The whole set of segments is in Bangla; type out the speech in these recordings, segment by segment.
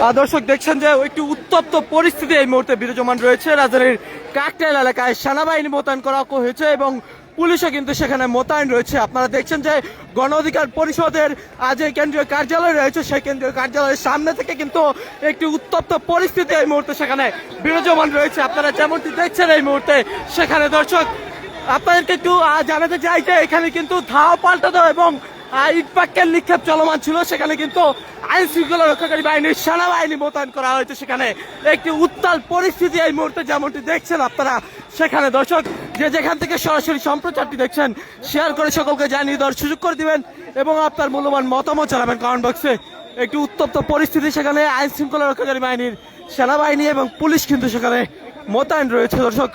দর্শক দেখছেন যে একটি উত্তপ্ত পরিস্থিতি এই মুহূর্তে বিরাজমান রয়েছে। রাজধানীর কাকটাইল এলাকায় সেনাবাহিনী মোতায়েন করা হয়েছে এবং পুলিশও কিন্তু সেখানে মোতায়েন রয়েছে। আপনারা দেখছেন যে গণ অধিকার পরিষদের আজ যে কেন্দ্রীয় কার্যালয় রয়েছে। সেই কেন্দ্রীয় কার্যালয়ের সামনে থেকে কিন্তু একটি উত্তপ্ত পরিস্থিতি এই মুহূর্তে সেখানে বিরাজমান রয়েছে। আপনারা যেমনটি দেখছেন এই মুহূর্তে সেখানে দর্শক আপনাদেরকে একটু জানাতে চাই যে এখানে কিন্তু ধাওয়া পাল্টানো এবং আহ, ইটপাক্কের নিক্ষেপ চলমান ছিল, সেখানে কিন্তু আইন শৃঙ্খলা রক্ষাকারী বাহিনীর সেনাবাহিনী মোতায়েন করা হয়েছে সেখানে। একটি উত্তাল পরিস্থিতি এই মুহূর্তে যেমনটি দেখছেন আপনারা সেখানে দর্শক, যে যেখান থেকে সরাসরি সম্প্রচারটি দেখছেন, শেয়ার করে সকলকে জানিয়ে দেওয়ার সুযোগ করে দিবেন এবং আপনার মূল্যবান মতামত জানাবেন কমেন্ট বক্সে একটি উত্তপ্ত পরিস্থিতি সেখানে আইন শৃঙ্খলা রক্ষাকারী বাহিনীর সেনাবাহিনী এবং পুলিশ কিন্তু সেখানে মোতায়েন রয়েছে দর্শক।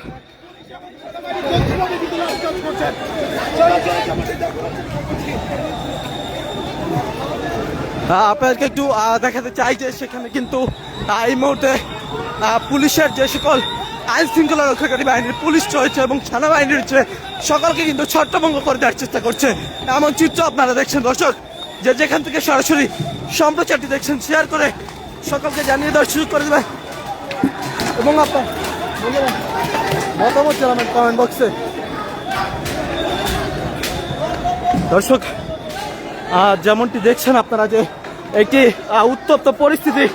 আপনাদেরকে একটু দেখাতে চাই যে সেখানে কিন্তু এই মুহূর্তে পুলিশের যে সকল আইন শৃঙ্খলা রক্ষাকারী বাহিনীর পুলিশ রয়েছে এবং সেনাবাহিনী রয়েছে, সকলকে কিন্তু ছত্রভঙ্গ করে দেওয়ার চেষ্টা করছে। এমন চিত্র আপনারা দেখছেন, দর্শক, যে যেখান থেকে সরাসরি সম্প্রচারটি দেখছেন, শেয়ার করে সকলকে জানিয়ে দেওয়ার সুযোগ করে দেবে। এবং আপনার মতামত জানাবেন কমেন্ট বক্সে দর্শক যেমনটি দেখছেন আপনারা যে একটি উত্তপ্ত পরিস্থিতি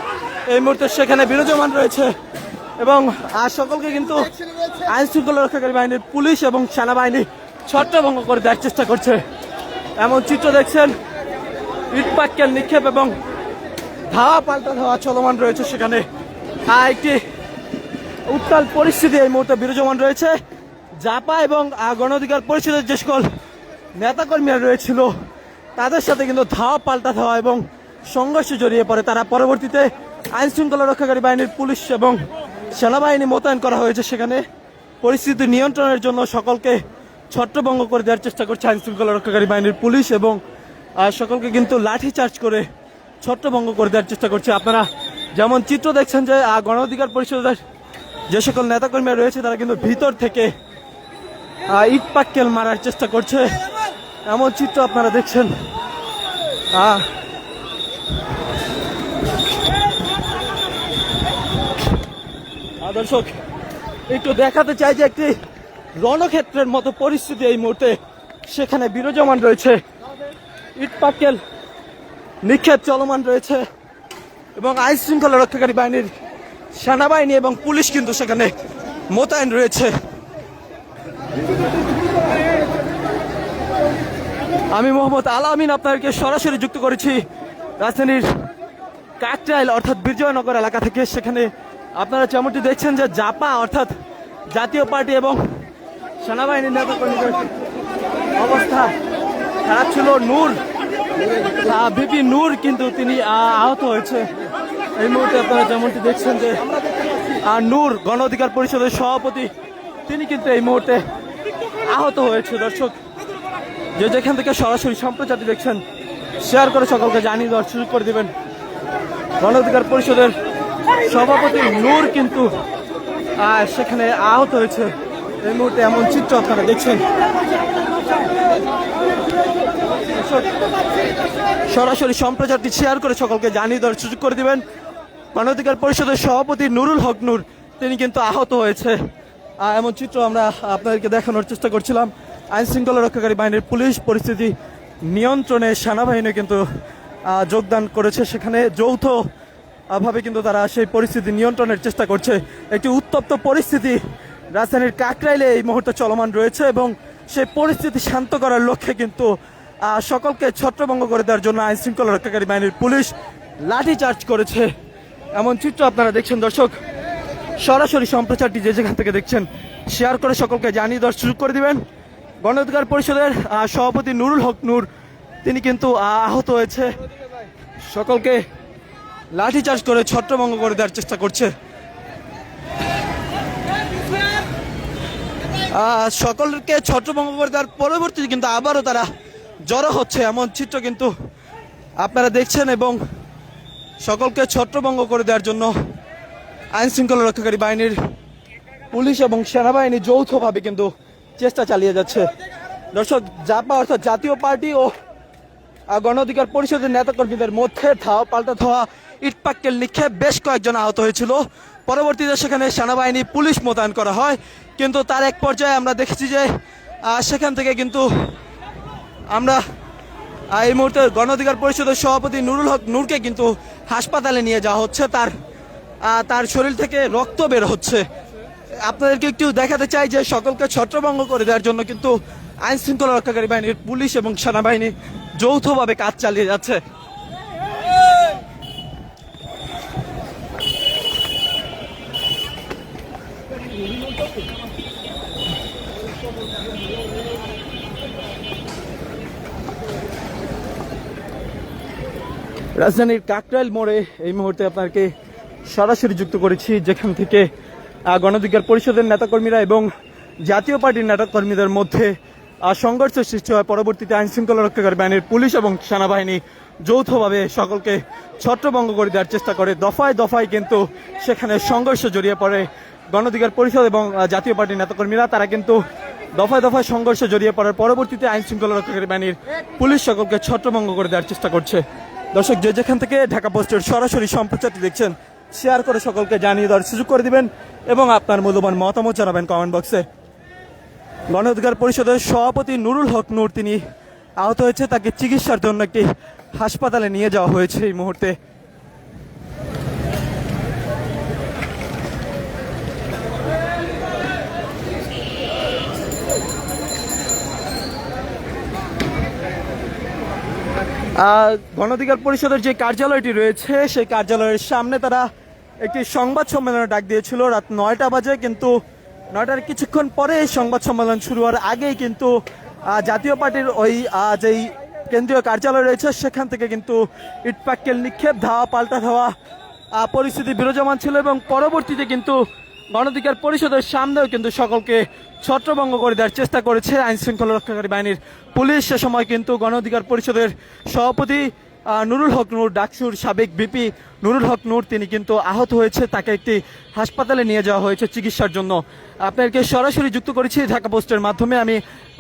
এই মুহূর্তে সেখানে বিরাজমান রয়েছে এবং আহ, সকলকে কিন্তু আইন শৃঙ্খলা রক্ষাকারী বাহিনীর পুলিশ এবং সেনাবাহিনী ছত্রভঙ্গ করে দেওয়ার চেষ্টা করছে। এমন চিত্র দেখছেন ইটপাক্কেল নিক্ষেপ এবং ধাওয়া পাল্টা ধাওয়া চলমান রয়েছে সেখানে। একটি উত্তাল পরিস্থিতি এই মুহূর্তে বিরাজমান রয়েছে। জাপা এবং গণ অধিকার পরিষদের যে সকল নেতাকর্মীরা রয়েছিল, তাদের সাথে কিন্তু ধাওয়া পাল্টা ধাওয়া এবং সংঘর্ষে জড়িয়ে পড়ে। তারা পরবর্তীতে আইন শৃঙ্খলা রক্ষাকারী বাহিনীর পুলিশ এবং সেনাবাহিনী মোতায়েন করা হয়েছে। সেখানে পরিস্থিতি নিয়ন্ত্রণের জন্য সকলকে ছত্রভঙ্গ করে দেওয়ার চেষ্টা করছে আইন শৃঙ্খলা রক্ষাকারী বাহিনীর পুলিশ এবং সকলকে কিন্তু লাঠি চার্জ করে ছত্রভঙ্গ করে দেওয়ার চেষ্টা করছে। আপনারা যেমন চিত্র দেখছেন যে গণ অধিকার পরিষদের যে সকল নেতাকর্মীরা রয়েছে, তারা কিন্তু ভিতর থেকে ইট পাক্কেল মারার চেষ্টা করছে। এমন চিত্র আপনারা দেখছেন? দর্শক, একটু দেখাতে চাই যে একটি রণক্ষেত্রের মতো পরিস্থিতি এই মুহূর্তে সেখানে বিরাজমান রয়েছে। ইট পাক্কেল নিক্ষেপ চলমান রয়েছে এবং আইন শৃঙ্খলা রক্ষাকারী বাহিনীর সেনাবাহিনী এবং পুলিশ কিন্তু সেখানে মোতায়েন রয়েছে। আমি মোহাম্মদ আলামিন আপনাদেরকে সরাসরি যুক্ত করেছি রাজধানীর কাকটাইল, অর্থাৎ বিজয়নগর এলাকা থেকে। সেখানে আপনারা যেমনটি দেখছেন যে জাপা, অর্থাৎ জাতীয় পার্টি এবং সেনাবাহিনীর নেতাকর্মীদের অবস্থা খারাপ ছিল। নূর বিপি নূর কিন্তু তিনি আহত হয়েছে। এই মুহূর্তে আপনারা যেমনটি দেখছেন যে নূর গণ অধিকার পরিষদের সভাপতি, তিনি কিন্তু এই মুহূর্তে আহত হয়েছে। দর্শক যে যেখান থেকে সরাসরি সম্প্রচারটি দেখছেন শেয়ার করে সকলকে জানিয়ে দেওয়ার সুযোগ করে দিবেন। গণ অধিকার পরিষদের সভাপতি নূর কিন্তু সেখানে আহত হয়েছে। এই মুহূর্তে এমন চিত্র আপনারা দেখছেন। সরাসরি সম্প্রচারটি শেয়ার করে সকলকে জানিয়ে দেওয়ার সুযোগ করে দিবেন। মানবাধিকার পরিষদের সভাপতি নুরুল হক নূর, তিনি কিন্তু আহত হয়েছে। এমন চিত্র আমরা আপনাদেরকে দেখানোর চেষ্টা করছিলাম। আইন শৃঙ্খলা রক্ষাকারী বাহিনীর পুলিশ পরিস্থিতি নিয়ন্ত্রণে সেনাবাহিনী কিন্তু যোগদান করেছে। সেখানে যৌথ ভাবে কিন্তু তারা সেই পরিস্থিতি নিয়ন্ত্রণের চেষ্টা করছে। একটি উত্তপ্ত পরিস্থিতি রাজধানীর কাকরাইলে এই মুহূর্তে চলমান রয়েছে এবং সেই পরিস্থিতি শান্ত করার লক্ষ্যে কিন্তু সকলকে ছত্রভঙ্গ করে দেওয়ার জন্য আইন শৃঙ্খলা রক্ষাকারী বাহিনীর পুলিশ লাঠি চার্জ করেছে। এমন চিত্র আপনারা দেখছেন দর্শক। সরাসরি সম্প্রচারটি যে যেখান থেকে দেখছেন, শেয়ার করে সকলকে জানিয়ে দেওয়ার সুযোগ করে দিবেন। গণ অধিকার পরিষদের সভাপতি নুরুল হক নূর, তিনি কিন্তু আহত হয়েছে। সকলকে লাঠিচার্জ করে ছত্রভঙ্গ করে দেওয়ার চেষ্টা করছে। সকলকে ছত্রভঙ্গ করে দেওয়ার পরবর্তীতে কিন্তু আবারও তারা জড়ো হচ্ছে এমন চিত্র কিন্তু আপনারা দেখছেন এবং সকলকে ছত্রভঙ্গ করে দেওয়ার জন্য আইন শৃঙ্খলা রক্ষাকারী বাহিনীর পুলিশ এবং সেনাবাহিনী যৌথভাবে কিন্তু চেষ্টা চালিয়ে যাচ্ছে। দর্শক জাপা অর্থাৎ জাতীয় পার্টি ও আহ, গণ অধিকার পরিষদের নেতাকর্মীদের মধ্যে ধাওয়া পাল্টা ধাওয়া ইটপাক্কেল নিক্ষেপ বেশ কয়েকজন আহত হয়েছিল। পরবর্তীতে সেখানে সেনাবাহিনী পুলিশ মোতায়েন করা হয়। কিন্তু তার এক পর্যায়ে আমরা দেখেছি যে সেখান থেকে কিন্তু আমরা এই মুহূর্তে গণ অধিকার পরিষদের সভাপতি নুরুল হক নূরকে কিন্তু হাসপাতালে নিয়ে যাওয়া হচ্ছে। তার তার শরীর থেকে রক্ত বের হচ্ছে। আপনাদেরকে একটু দেখাতে চাই যে সকলকে ছত্রভঙ্গ করে দেওয়ার জন্য কিন্তু আইন শৃঙ্খলা রক্ষাকারী বাহিনীর পুলিশ এবং সেনাবাহিনী যৌথভাবে কাজ চালিয়ে যাচ্ছে। রাজধানীর কাকরাইল মোড়ে এই মুহূর্তে আপনাকে সরাসরি যুক্ত করেছি, যেখান থেকে গণধিকার পরিষদের নেতাকর্মীরা এবং জাতীয় পার্টির নেতাকর্মীদের মধ্যে সংঘর্ষ সৃষ্টি হয়। পরবর্তীতে আইন শৃঙ্খলা রক্ষাকারী বাহিনীর পুলিশ এবং সেনাবাহিনী যৌথভাবে সকলকে ছত্রভঙ্গ করে দেওয়ার চেষ্টা করে। দফায় দফায় কিন্তু সেখানে সংঘর্ষ জড়িয়ে পড়ে। গণধিকার পরিষদ এবং জাতীয় পার্টির নেতাকর্মীরা, তারা কিন্তু দফায় দফায় সংঘর্ষ জড়িয়ে পড়ার পরবর্তীতে আইন শৃঙ্খলা রক্ষাকারী বাহিনীর পুলিশ সকলকে ছত্রভঙ্গ করে দেওয়ার চেষ্টা করছে। দর্শক, যে যেখান থেকে ঢাকা পোস্টের সরাসরি সম্প্রচারটি দেখছেন শেয়ার করে সকলকে জানিয়ে দেওয়ার সুযোগ করে দিবেন এবং আপনার মূল্যবান মতামত জানাবেন কমেন্ট বক্সে গণ অধিকার পরিষদের সভাপতি নুরুল হক নূর তিনি আহত হয়েছে তাকে চিকিৎসার জন্য একটি হাসপাতালে নিয়ে যাওয়া হয়েছে এই মুহূর্তে। আহ, গণ অধিকার পরিষদের যে কার্যালয়টি রয়েছে সেই কার্যালয়ের সামনে তারা একটি সংবাদ সম্মেলনের ডাক দিয়েছিল। রাত নয়টা বাজে, কিন্তু নয়টার কিছুক্ষণ পরে সংবাদ সম্মেলন শুরু হওয়ার আগেই কিন্তু জাতীয় পার্টির ওই যেই কেন্দ্রীয় কার্যালয় রয়েছে, সেখান থেকে কিন্তু ইটপাক্কেল নিক্ষেপ, ধাওয়া, পাল্টা ধাওয়া পরিস্থিতি বিরাজমান ছিল এবং পরবর্তীতে কিন্তু গণধিকার পরিষদের সামনেও কিন্তু সকলকে ছত্রভঙ্গ করে দেওয়ার চেষ্টা করেছে আইন শৃঙ্খলা রক্ষাকারী বাহিনীর পুলিশ। সে সময় কিন্তু গণ অধিকার পরিষদের সভাপতি নুরুল হক নূর ডাকসুর সাবেক বিপি নুরুল হক নূর তিনি কিন্তু আহত হয়েছে তাকে একটি হাসপাতালে নিয়ে যাওয়া হয়েছে চিকিৎসার জন্য। আপনাদেরকে সরাসরি যুক্ত করেছি ঢাকা পোস্টের মাধ্যমে। আমি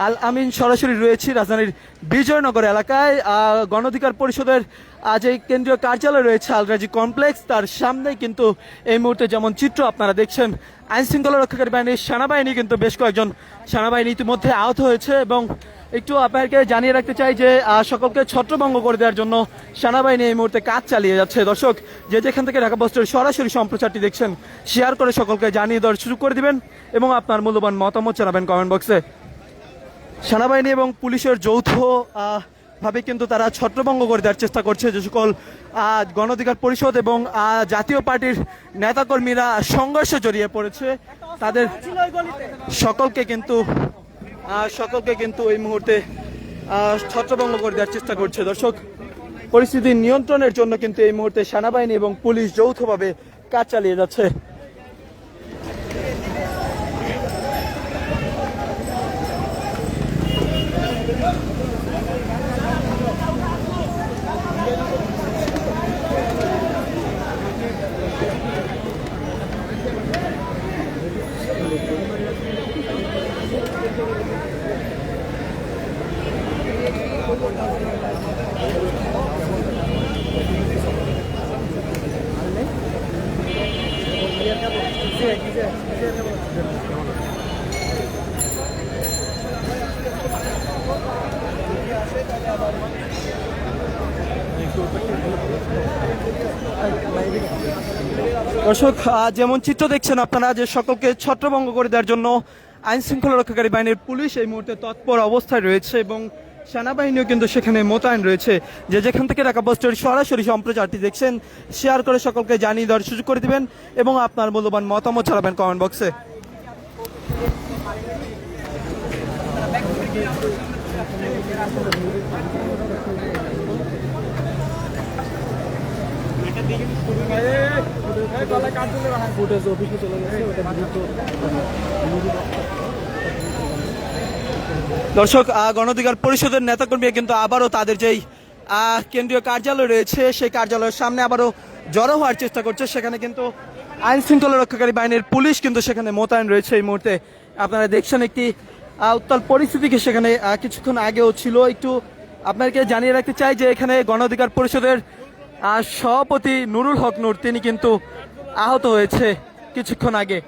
আল আমিন সরাসরি রয়েছি রাজধানীর বিজয়নগর এলাকায়। আহ, গণ অধিকার পরিষদের আজ এই কেন্দ্রীয় কার্যালয় রয়েছে আলরাজি কমপ্লেক্স তার সামনেই কিন্তু এই মুহূর্তে যেমন চিত্র আপনারা দেখছেন আইন শৃঙ্খলা রক্ষাকারী বাহিনীর সেনাবাহিনী কিন্তু বেশ কয়েকজন সেনাবাহিনী ইতিমধ্যে আহত হয়েছে এবং একটু আপনাদেরকে জানিয়ে রাখতে চাই যে সকলকে ছত্রভঙ্গ করে দেওয়ার জন্য সেনাবাহিনী এই মুহূর্তে কাজ চালিয়ে যাচ্ছে। দর্শক যে যেখান থেকে ঢাকা পোস্টের সরাসরি সম্প্রচারটি দেখছেন শেয়ার করে সকলকে জানিয়ে দেওয়ার সুযোগ করে দিবেন এবং আপনার মূল্যবান মতামত জানাবেন কমেন্ট বক্সে সেনাবাহিনী এবং পুলিশের যৌথ ভাবে কিন্তু তারা ছত্রভঙ্গ করে দেওয়ার চেষ্টা করছে যে সকল আহ, গণ অধিকার পরিষদ এবং জাতীয় পার্টির নেতাকর্মীরা সংঘর্ষে জড়িয়ে পড়েছে। তাদের সকলকে কিন্তু সকলকে কিন্তু এই মুহূর্তে ছত্রভঙ্গ করে দেওয়ার চেষ্টা করছে। দর্শক, পরিস্থিতি নিয়ন্ত্রণের জন্য কিন্তু এই মুহূর্তে সেনাবাহিনী এবং পুলিশ যৌথভাবে কাজ চালিয়ে যাচ্ছে। দর্শক যেমন চিত্র দেখছেন আপনারা যে সকলকে ছত্রভঙ্গ করে দেওয়ার জন্য আইন শৃঙ্খলা রক্ষাকারী বাহিনীর পুলিশ এই মুহূর্তে তৎপর অবস্থায় রয়েছে এবং সেনাবাহিনীও কিন্তু সেখানে মোতায়েন রয়েছে যে যেখান থেকে ঢাকা পোস্টের সরাসরি সম্প্রচারটি দেখছেন শেয়ার করে সকলকে জানিয়ে দেওয়ার সুযোগ করে দিবেন এবং আপনার মূল্যবান মতামত ছাড়াবেন কমেন্ট বক্সে দর্শক আহ, গণঅধিকার পরিষদের নেতাকর্মী কিন্তু আবারও তাদের যেই কেন্দ্রীয় কার্যালয় রয়েছে সেই কার্যালয়ের সামনে আবারও জড়ো হওয়ার চেষ্টা করছে। সেখানে কিন্তু আইন শৃঙ্খলা রক্ষাকারী বাহিনীর পুলিশ কিন্তু সেখানে মোতায়েন রয়েছে এই মুহূর্তে। আপনারা দেখছেন একটি উত্তাল পরিস্থিতিকে সেখানে কিছুক্ষণ আগেও ছিল। একটু আপনাকে জানিয়ে রাখতে চাই যে এখানে গণ অধিকার পরিষদের সভাপতি নুরুল হক নূর তিনি কিন্তু আহত হয়েছে কিছুক্ষণ আগে।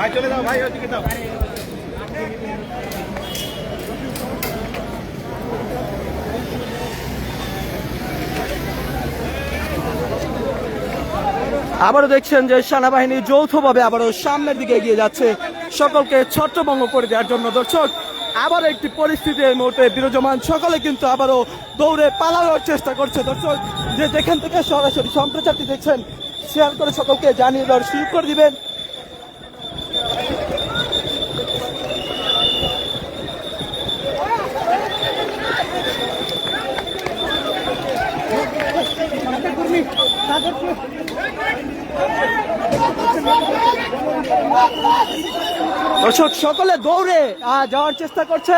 ভাই, চলে যাও, ভাই আবারও দেখছেন যে সেনাবাহিনী যৌথভাবে আবারও সামনের দিকে এগিয়ে যাচ্ছে। সকলকে ছত্রভঙ্গ করে দেওয়ার জন্য দর্শক আবার একটি পরিস্থিতি এই মুহূর্তে বিরাজমান। সকলে কিন্তু আবারও দৌড়ে পালানোর চেষ্টা করছে। দর্শক, যে যেখান থেকে সরাসরি সম্প্রচারটি দেখছেন, শেয়ার করে সকলকে জানিয়ে দেওয়ার সুযোগ করে দিবেন। দর্শক, সকলে দৌড়ে যাওয়ার চেষ্টা করছে।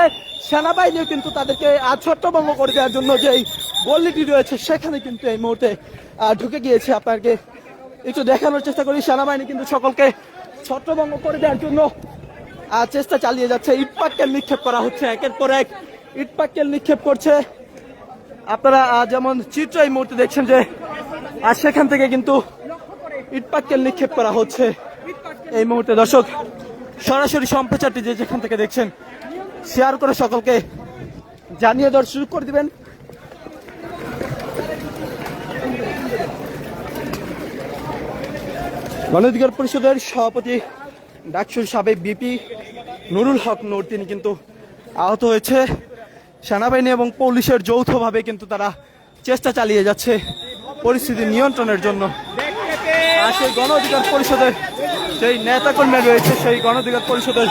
সেনাবাহিনীও কিন্তু তাদেরকে ছত্রভঙ্গ করে দেওয়ার জন্য যে গল্লিটি রয়েছে, সেখানে কিন্তু এই মুহূর্তে ঢুকে গিয়েছে। আপনাকে একটু দেখানোর চেষ্টা করি। সেনাবাহিনী কিন্তু সকলকে ছত্রভঙ্গ করে দেওয়ার জন্য চেষ্টা চালিয়ে যাচ্ছে। ইটপাটকেল নিক্ষেপ করা হচ্ছে একের পর এক। ইটপাটকেল নিক্ষেপ করছে। আপনারা যেমন চিত্র এই মুহূর্তে দেখছেন যে আর সেখান থেকে কিন্তু ইটপাটকেল নিক্ষেপ করা হচ্ছে। এই মুহূর্তে দর্শক, সরাসরি সম্প্রচারটি যে যেখান থেকে দেখছেন, শেয়ার করে সকলকে জানিয়ে দেওয়ার শুরু করে দিবেন। গণঅধিকার পরিষদের সভাপতি ডাকসুর সাবেক বিপি নুরুল হক নূর, তিনি কিন্তু আহত হয়েছে। সেনাবাহিনী এবং পুলিশের যৌথভাবে কিন্তু তারা চেষ্টা চালিয়ে যাচ্ছে পরিস্থিতি নিয়ন্ত্রণের জন্য। আর সেই গণঅধিকার পরিষদের যেই নেতাকর্মী রয়েছে, সেই গণঅধিকার পরিষদের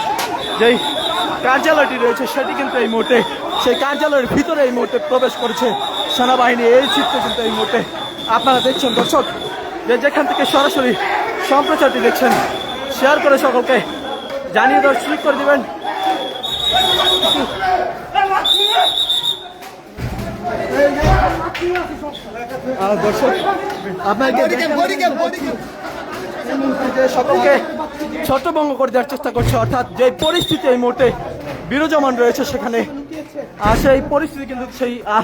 যেই কার্যালয়টি রয়েছে, সেটি কিন্তু এই মুহূর্তে, সেই কার্যালয়ের ভিতরে এই মুহূর্তে প্রবেশ করেছে সেনাবাহিনী। এই চিত্র কিন্তু এই মুহূর্তে আপনারা দেখছেন, দর্শক, যে যেখান থেকে সরাসরি সম্প্রচারটি দেখছেন শেয়ার করে সকলকে জানিয়ে দেওয়ার সুযোগ করে দিবেন। আর দর্শক আপনাকে সকলকে ছত্রভঙ্গ করে দেওয়ার চেষ্টা করছে অর্থাৎ যে পরিস্থিতি এই মুহূর্তে বিরজমান রয়েছে সেখানে আর সেই পরিস্থিতি কিন্তু সেই আহ,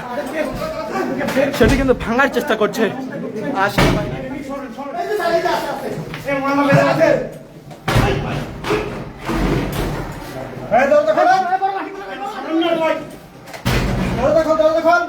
সেটি কিন্তু ভাঙার চেষ্টা করছে। আর দরজা খোল। দরজা খোল দরজা খোল।